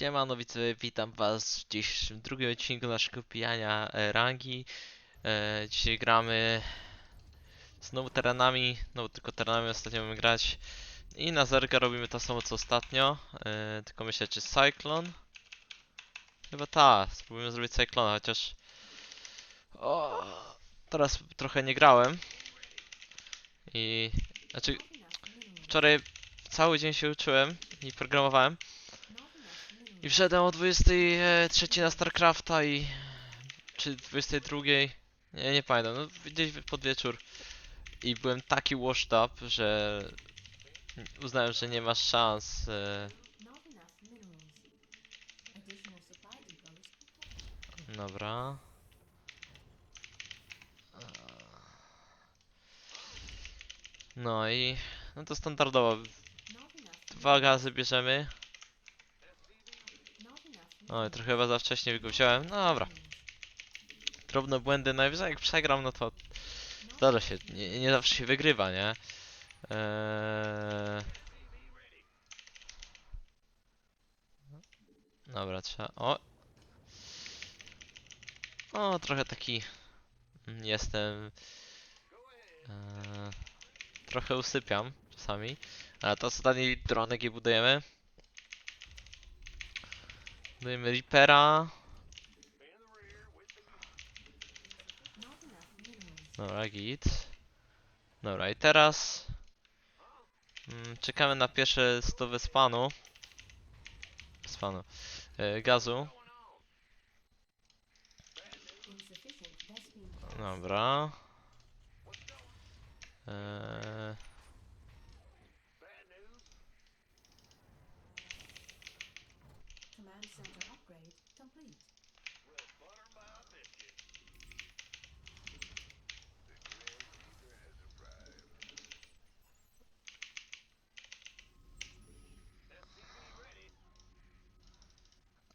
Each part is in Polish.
Siemano widzowie, witam was w dzisiejszym drugim odcinku naszego pijania e, rangi. E, dzisiaj gramy znowu terenami, no tylko terenami ostatnio mamy grać. I na zerga robimy to samo co ostatnio, e, tylko myślę czy Cyclone? Chyba ta, spróbujemy zrobić Cyclona, chociaż... O, teraz trochę nie grałem. I... Znaczy, wczoraj cały dzień się uczyłem i programowałem. I wszedłem o 23 na StarCrafta i... czy 22? Nie, nie pamiętam, no gdzieś pod wieczór. I byłem taki washed up, że uznałem, że nie ma szans. E... Dobra. No i... no to standardowo. Dwa gazy bierzemy. O, trochę chyba za wcześnie go wziąłem. No dobra. Drobne błędy, najwyżej jak przegram, no to zdarza się. Nie, nie zawsze się wygrywa, nie? Eee... Dobra, trzeba... O! O, trochę taki... mm, Jestem... Eee... Trochę usypiam czasami. Ale to ostatni dronek i budujemy. Budujemy Reapera. Dobra, git. Dobra, i teraz mm, czekamy na pierwsze stowy spanu. Spanu. E, gazu. Dobra. E, Command center upgrade complete.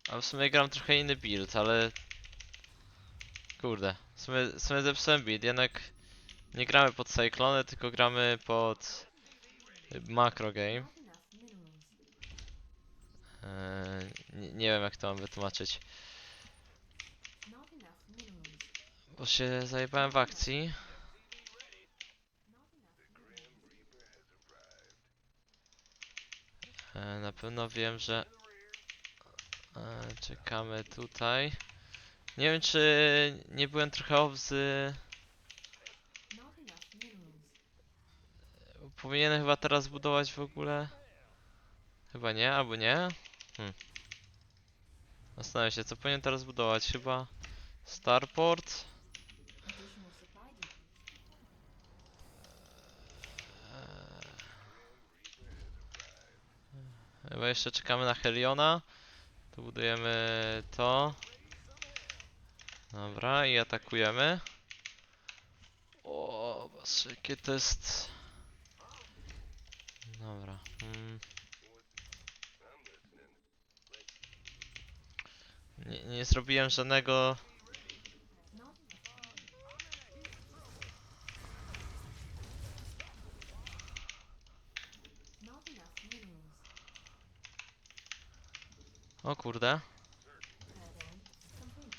a w sumie gram trochę inny build, ale... Kurde, w sumie, w sumie zepsułem build, jednak nie gramy pod Cyclone, tylko gramy pod Macro Game. Nie, nie wiem jak to mam wytłumaczyć. Bo się zajebałem w akcji. E, na pewno wiem, że e, czekamy tutaj. Nie wiem czy nie byłem trochę minerals. Powinienem chyba teraz budować w ogóle. Chyba nie, albo nie. Hmm. Zastanawiam się, co powinien teraz budować. Chyba Starport. Depot. Chyba jeszcze czekamy na Heliona. Tu budujemy to. Dobra, i atakujemy. O, patrz, jakie. Dobra. Mm. Nie, nie zrobiłem żadnego... O kurde. Add-on complete.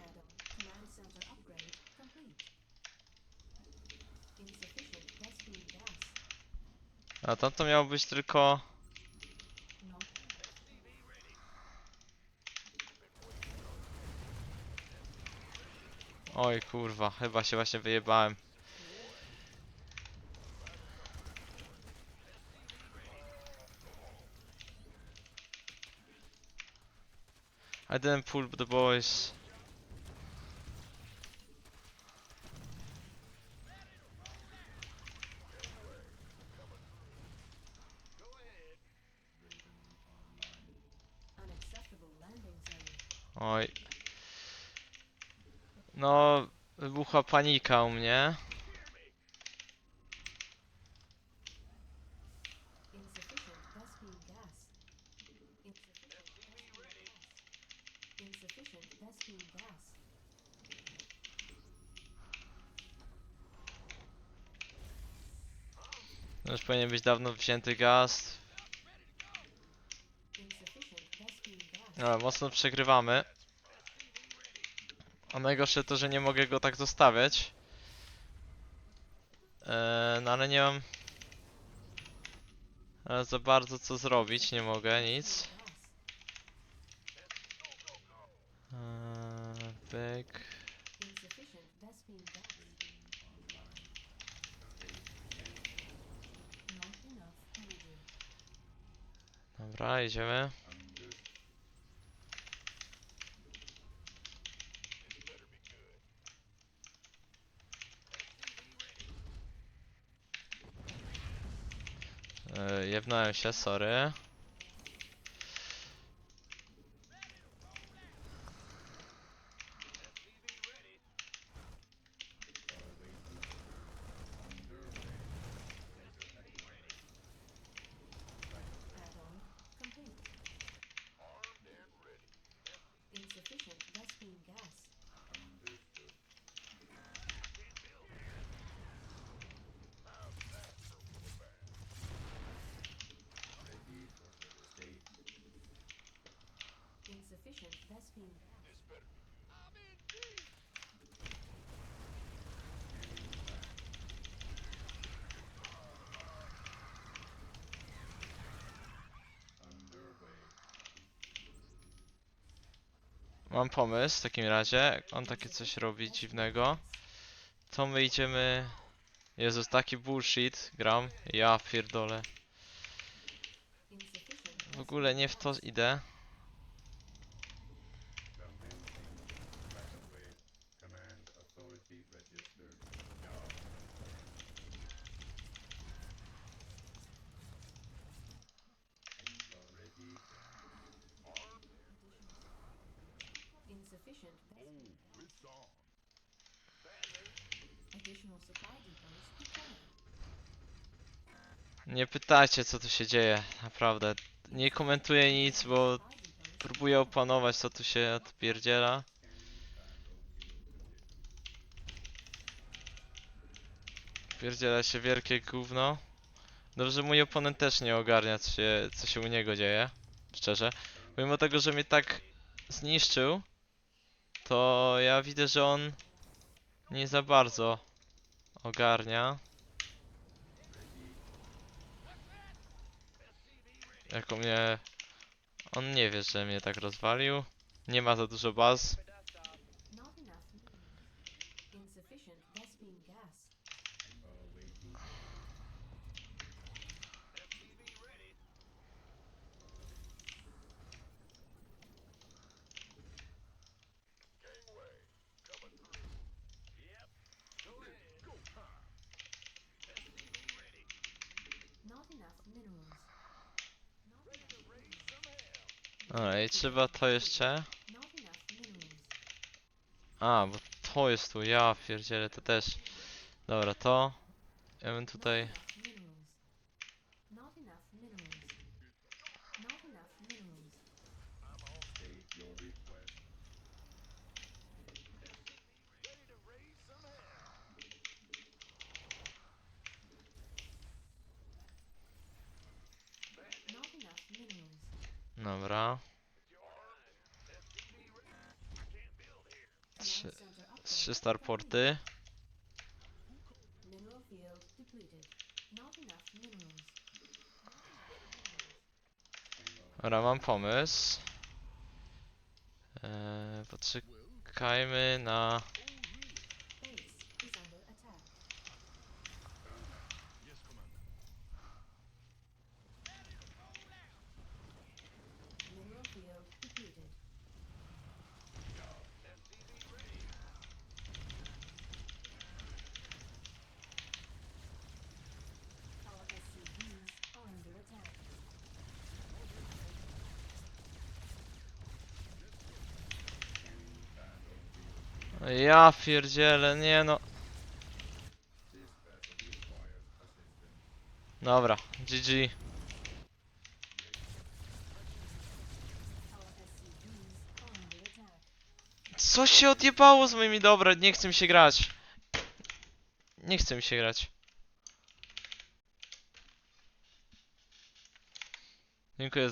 Add-on command center upgrade complete. Insufficient Vespine gas. A tam to miało być tylko... Oj kurwa, chyba się właśnie wyjebałem. I didn't pull the boys. Oj. No, wybuchła panika u mnie. Już powinien być dawno wzięty gaz. Ale mocno przegrywamy. A najgorsze to, że nie mogę go tak zostawiać. Eee, no ale nie mam e, za bardzo co zrobić, nie mogę nic. Eee. Dobra, idziemy. Jebnąłem się, sorry. Mam pomysł w takim razie. On takie coś robi dziwnego, to my idziemy. Jezus, taki bullshit gram. Ja pierdolę. W ogóle nie w to idę. Insufficient Vespine gas. Additional supply depots required. Nie pytajcie co tu się dzieje, naprawdę. Nie komentuję nic, bo próbuję opanować co tu się odpierdziela. Pierdziela się wielkie gówno. Dobrze, mój oponent też nie ogarnia co się, co się u niego dzieje. Szczerze. Pomimo tego, że mnie tak zniszczył, to ja widzę, że on nie za bardzo ogarnia. Jako mnie... On nie wie, że mnie tak rozwalił. Nie ma za dużo baz. Dobra, i trzeba to jeszcze... A, bo to jest tu, ja pierdzielę, to też. Dobra, to... Ja bym tutaj... Dobra. Trzy, trzy starporty. Dobra, mam pomysł. Eee, poczekajmy na... Ja pierdzielę, nie no. Dobra, GG. Co się odjebało z moimi dobra? Nie chcę mi się grać. Nie chcę mi się grać. Dziękuję